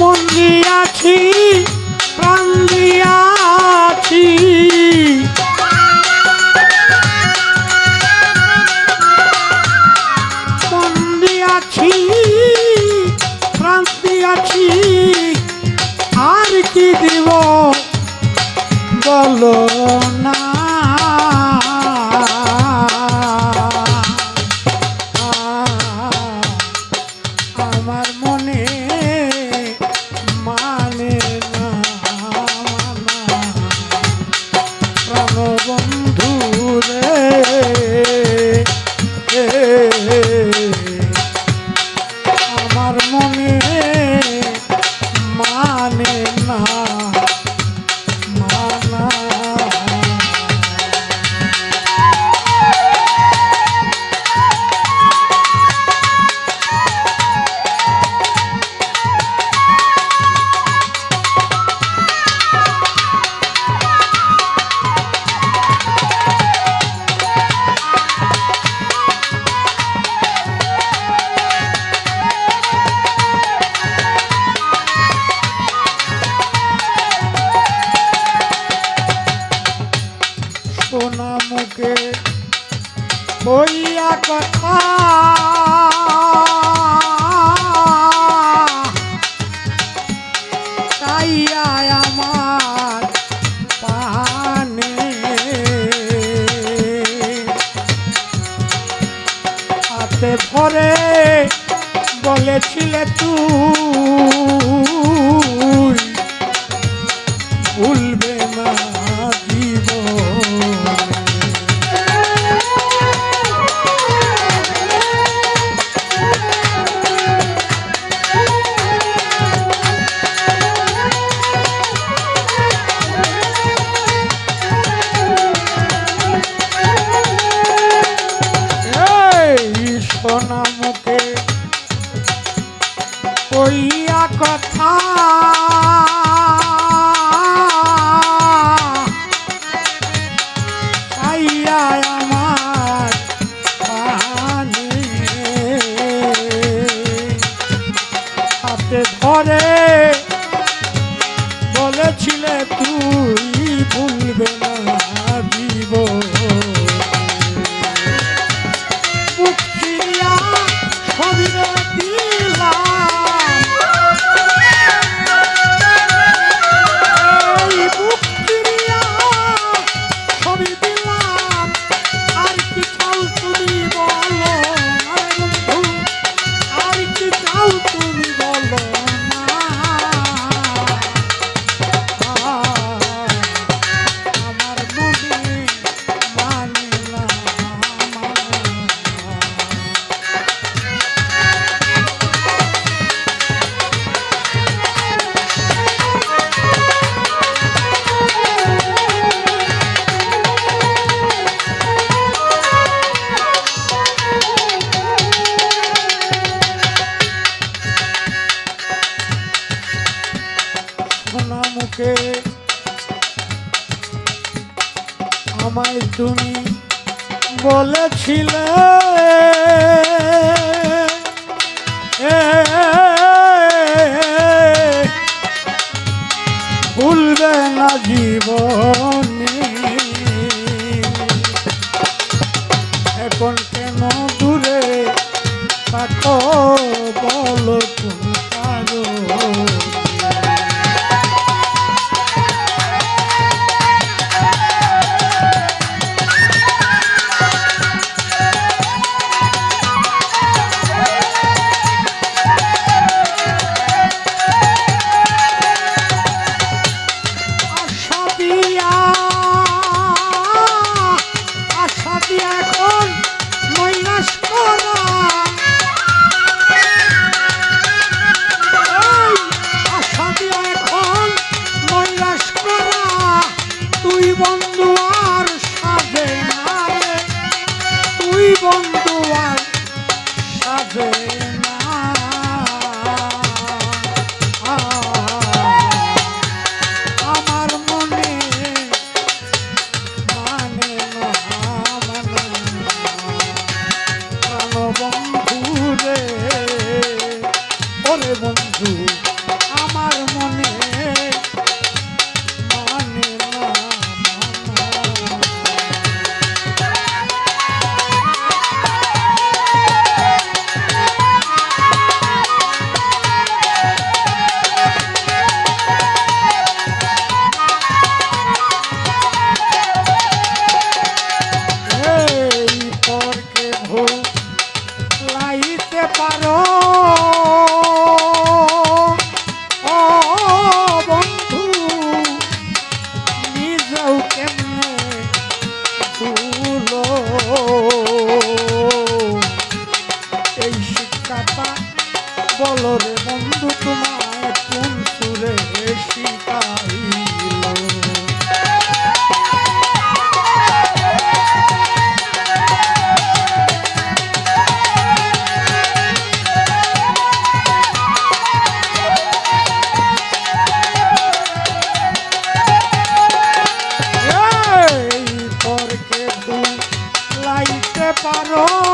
মন দিয়াছি প্রাণ দিয়াছি। মন দিয়াছি প্রাণ দিয়াছি। আর কি দিব বলো? হাতে ভরে বলেছিলে তুই। ভুল না মুখে কইয়া কথা বুকে আমায় তুমি বলেছিলে। ভুলবে না জীবন। এখন কেন দূরে থাকো বল তুমি? বলো রে বন্ধু তোমায় কোন সুরে শিখাইল পারো।